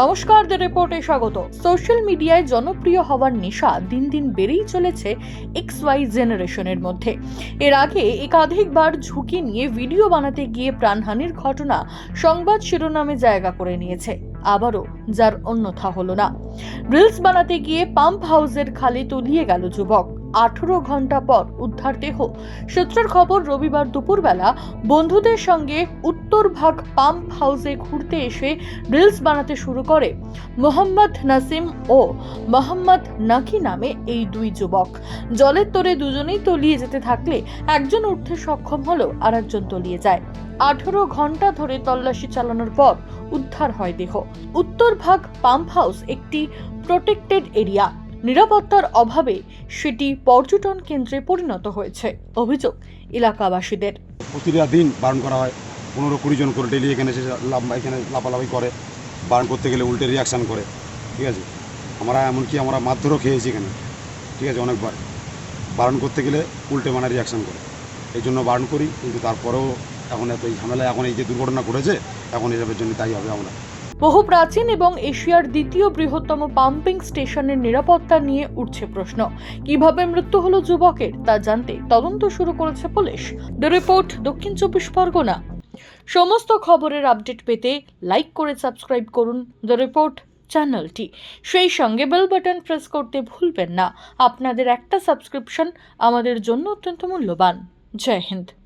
নমস্কার দ্য রিপোর্টে স্বাগত। সোশ্যাল মিডিয়ায় জনপ্রিয় হওয়ার নেশা দিন দিন বেড়েই চলেছে এক্স ওয়াই জেনারেশনের মধ্যে। এর আগে একাধিকবার ঝুঁকি নিয়ে ভিডিও বানাতে গিয়ে প্রাণহানির ঘটনা সংবাদ শিরোনামে জায়গা করে নিয়েছে। আবারও যার অন্যথা হলো না। রিলস বানাতে গিয়ে পাম্প হাউসের খালে তলিয়ে গেল যুবক। আঠেরো ঘণ্টা পর উদ্ধার দেহ। সূত্রের খবর, রবিবার দুপুরবেলা বন্ধুদের সঙ্গে উত্তরভাগ পাম্প হাউসে ঘুরতে এসে রিলস বানাতে শুরু করে মোহাম্মদ নাসিম ও মোহাম্মদ নাকি নামে এই দুই যুবক। জলের তোরে দুজনেই তলিয়ে যেতে থাকলে একজন উঠতে সক্ষম হলেও আর একজন তলিয়ে যায়। আঠেরো ঘণ্টা ধরে তল্লাশি চালানোর পর উদ্ধার হয় দেহ। উত্তরভাগ পাম্প হাউস একটি প্রোটেক্টেড এরিয়া। নিরাপত্তার অভাবে সেটি পর্যটন কেন্দ্রে পরিণত হয়েছে। অভিযোগ এলাকাবাসীদের। প্রতিটা দিন বারণ করা হয়। পনেরো কুড়ি জন করে ডেলি এখানে এসে এখানে লাফালাফি করে, বারণ করতে গেলে উল্টে রিয়াকশান করে, ঠিক আছে? আমরা এমনকি আমরা মারধরও খেয়েছি এখানে, ঠিক আছে? অনেকবার বারণ করতে গেলে উল্টে মানে রিয়াকশান করে। এই জন্য বারণ করি, কিন্তু তারপরেও এখন এত এই ঝামেলা এখন এই যে দুর্ঘটনা ঘটেছে, এখন এসবের জন্য তাই হবে আমরা। বহু প্রাচীন এবং এশিয়ার দ্বিতীয় বৃহত্তম পাম্পিং স্টেশনের নিরাপত্তা নিয়ে উঠছে প্রশ্ন। কীভাবে মৃত্যু হলো যুবকের তা জানতে তদন্ত শুরু করেছে পুলিশ। দ্য রিপোর্ট, দক্ষিণ চব্বিশ পরগনা। সমস্ত খবরের আপডেট পেতে লাইক করে সাবস্ক্রাইব করুন। দ্য রিপোর্ট, চ্যানেলটি। সেই সঙ্গে বেল বাটন প্রেস করতে ভুলবেন না। আপনাদের একটা সাবস্ক্রিপশন আমাদের জন্য অত্যন্ত মূল্যবান। জয় হিন্দ।